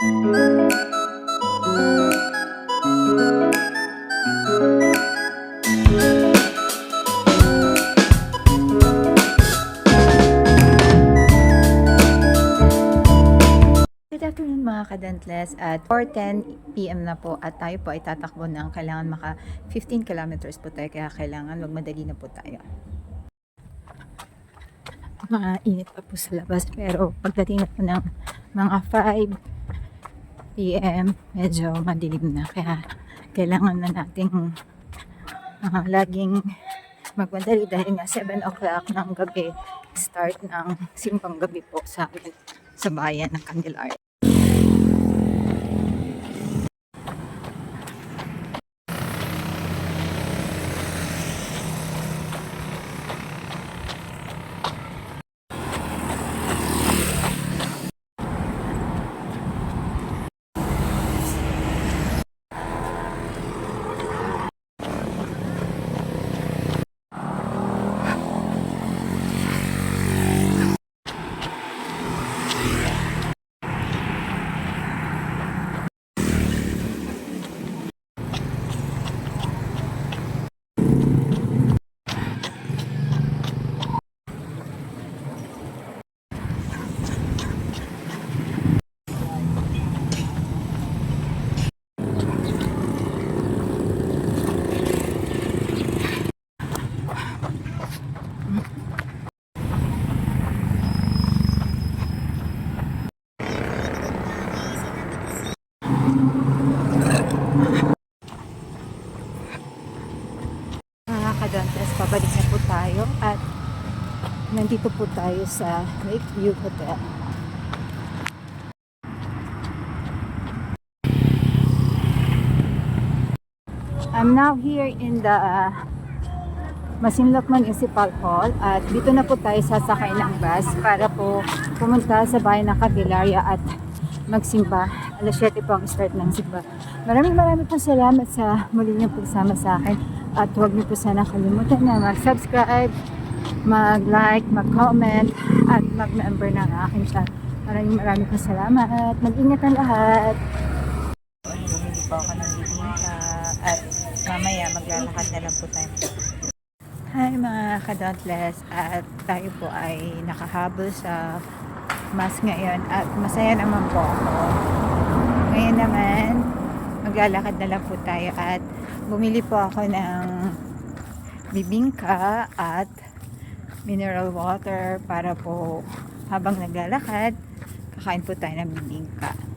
Good afternoon mga kadantles at 4.10pm na po at tayo po ay tatakbo ng kailangan maka 15 kilometers po tayo kaya kailangan magmadali na po tayo. Mainit pa po sa labas pero pagdating na po ng mga 5pm medyo madilim na kaya kailangan na nating ah, laging magmadali dahil nga 7 o'clock ng gabi start ng simbang gabi po sa sa bayan ng Candelaria. Mga kadontes, pabalik na po tayo at nandito po tayo sa Lakeview Hotel. I'm now here in the uh, Municipal Hall at dito na po tayo sasakay ng bus para po pumunta sa bayan ng Candelaria at magsimba. Alas 7 po ang start ng simba. Maraming maraming po salamat sa muli niyong pagsama sa akin at huwag niyo po sana kalimutan na mag-subscribe, mag-like, mag-comment at mag-member ng aking channel. Maraming maraming po salamat. Mag-ingat ang lahat. Bumili po ako bibingka at mamaya maglalakad na lang po tayo. Hi mga kadontless at tayo po ay nakahabol sa mas ngayon at masaya naman po ako. Ngayon naman, maglalakad na lang po tayo at bumili po ako ng bibingka at mineral water para po habang naglalakad, kakain po tayo ng bibingka.